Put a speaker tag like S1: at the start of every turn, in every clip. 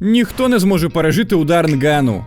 S1: Ніхто не зможе пережити удар Нгану.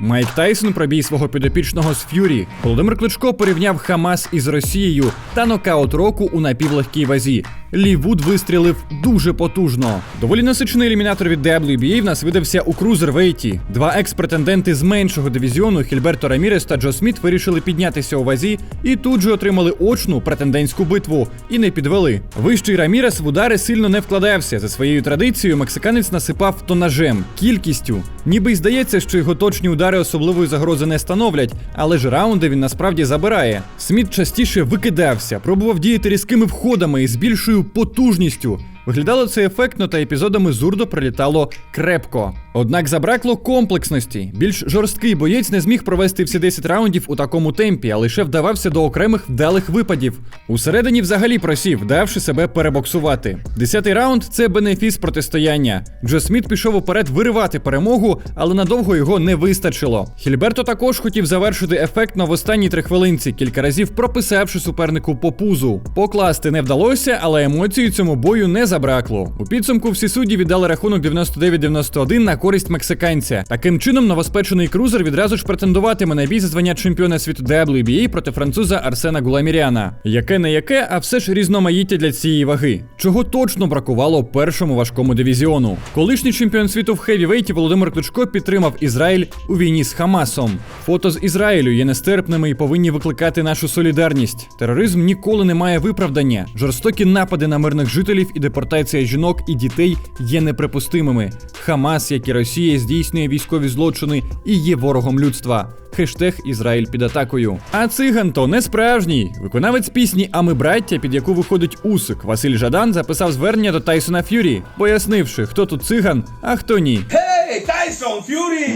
S1: Майк Тайсон пробій свого підопічного з Ф'юрі. Володимир Кличко порівняв Хамас із Росією та нокаут року у напівлегкій вазі. Лі Вуд вистрілив дуже потужно. Доволі насичений елімінатор від WBA в нас видався у крузервейті. Два екс-претенденти з меншого дивізіону Хільберто Рамірес та Джо Сміт вирішили піднятися у вазі і тут же отримали очну претендентську битву і не підвели. Вищий Рамірес в удари сильно не вкладався. За своєю традицією мексиканець насипав тонажем, кількістю. Ніби й здається, що його точні удари особливої загрози не становлять, але ж раунди він насправді забирає. Сміт частіше викидався, пробував діяти різкими входами і з більшою потужністю. Виглядало це ефектно, та епізодами зурдо прилітало крепко. Однак забракло комплексності. Більш жорсткий боєць не зміг провести всі 10 раундів у такому темпі, а лише вдавався до окремих вдалих випадів. Усередині взагалі просів, давши себе перебоксувати. Десятий раунд це бенефіс протистояння. Джо Сміт пішов уперед виривати перемогу, але надовго його не вистачило. Хільберто також хотів завершити ефектно в останній три хвилинці, кілька разів прописавши супернику по пузу. Покласти не вдалося, але емоцій у цьому бою не забракло. У підсумку всі судді віддали рахунок 99-91 на користь мексиканця. Таким чином, новоспечений крузер відразу ж претендуватиме на бій за звання чемпіона світу WBA проти француза Арсена Гуламіряна. Яке не яке, а все ж різноманіття для цієї ваги, чого точно бракувало першому важкому дивізіону. Колишній чемпіон світу в хевівейті Володимир Кличко підтримав Ізраїль у війні з Хамасом. Фото з Ізраїлю є нестерпними і повинні викликати нашу солідарність. Тероризм ніколи не має виправдання. Жорстокі напади на мирних жителів і депортація жінок і дітей є неприпустимими. Хамас, як і Росія, здійснює військові злочини і є ворогом людства. Хештег Ізраїль під атакою. А циган то не справжній. Виконавець пісні А ми браття, під яку виходить Усик, Василь Жадан записав звернення до Тайсона Ф'юрі, пояснивши, хто тут циган, а хто ні.
S2: Hey, Tyson Fury!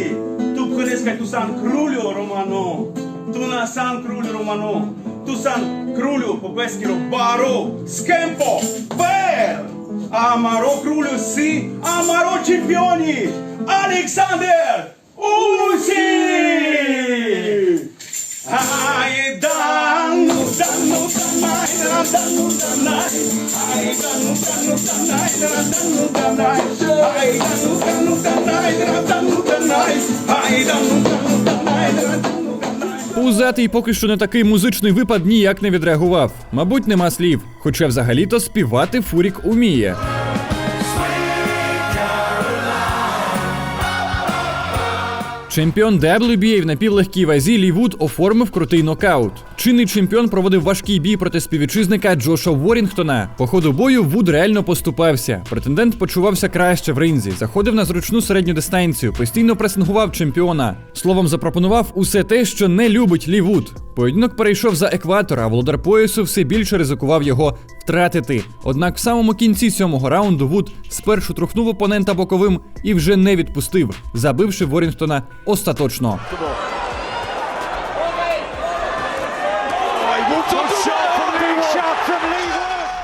S2: Tu crees que tu san Crulio Romano? Tu na san Crulio Romano? Tu san Crulio Popesquero Baro Skempo Per! Amaro Crulio si Amaro Campioni Alexander Usyk! Ay, danu, danu, danay, danu, danay. Ay, danu, danu, danay, danu, danay. Ay, danu, danu, danay, danu,
S1: Пузатий поки що на такий музичний випад ніяк не відреагував. Мабуть, нема слів. Хоча взагалі-то співати Фурік уміє. Чемпіон WBA в напівлегкій вазі Лі Вуд оформив крутий нокаут. Чинний чемпіон проводив важкий бій проти співвітчизника Джоша Ворінгтона. По ходу бою Вуд реально поступався. Претендент почувався краще в ринзі, заходив на зручну середню дистанцію, постійно пресингував чемпіона. Словом, запропонував усе те, що не любить Лі Вуд. Поєдинок перейшов за екватор, а володар поясу все більше ризикував його втратити. Однак в самому кінці сьомого раунду Вуд спершу трухнув опонента боковим і вже не відпустив, забивши Ворінгтона остаточно.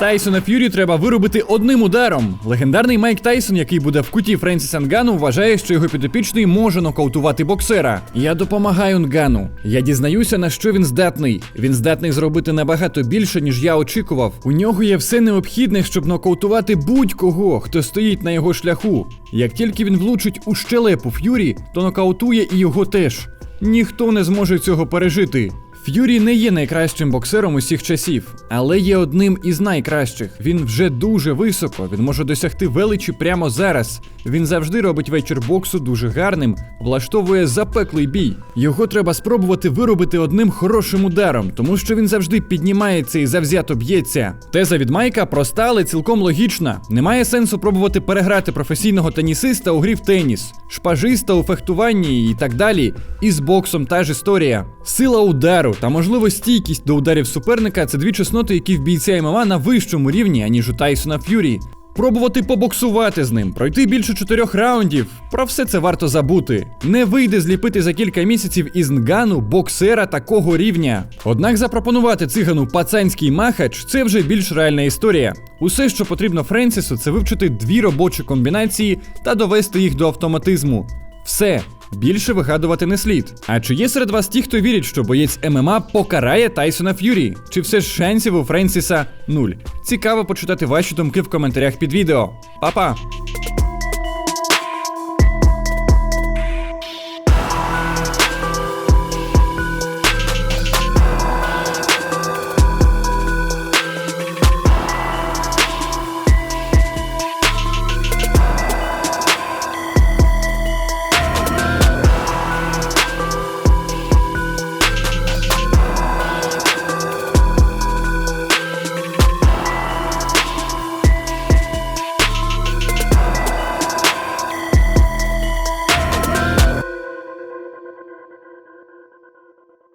S1: Тайсона Ф'юрі треба виробити одним ударом. Легендарний Майк Тайсон, який буде в куті Френсіса Нгану, вважає, що його підопічний може нокаутувати боксера. Я допомагаю Нгану. Я дізнаюся, на що він здатний. Він здатний зробити набагато більше, ніж я очікував. У нього є все необхідне, щоб нокаутувати будь-кого, хто стоїть на його шляху. Як тільки він влучить у щелепу Ф'юрі, то нокаутує і його теж. Ніхто не зможе цього пережити. Ф'юрі не є найкращим боксером усіх часів, але є одним із найкращих. Він вже дуже високо, він може досягти величі прямо зараз. Він завжди робить вечір боксу дуже гарним, влаштовує запеклий бій. Його треба спробувати виробити одним хорошим ударом, тому що він завжди піднімається і завзято б'ється. Теза від Майка проста, але цілком логічна. Немає сенсу пробувати переграти професійного тенісиста у грі в теніс, шпажиста у фехтуванні і так далі. І з боксом та ж історія. Сила удару та можливо стійкість до ударів суперника це дві чесноти, які в бійця ММА на вищому рівні, аніж у Тайсона Ф'юрі. Пробувати побоксувати з ним, пройти більше чотирьох раундів. Про все це варто забути. Не вийде зліпити за кілька місяців із Нгану боксера такого рівня. Однак запропонувати цигану пацанський махач це вже більш реальна історія. Усе, що потрібно Френсісу, це вивчити дві робочі комбінації та довести їх до автоматизму. Все. Більше вигадувати не слід. А чи є серед вас ті, хто вірить, що боєць ММА покарає Тайсона Ф'юрі? Чи все ж шансів у Френсіса нуль? Цікаво почитати ваші думки в коментарях під відео. Па-па!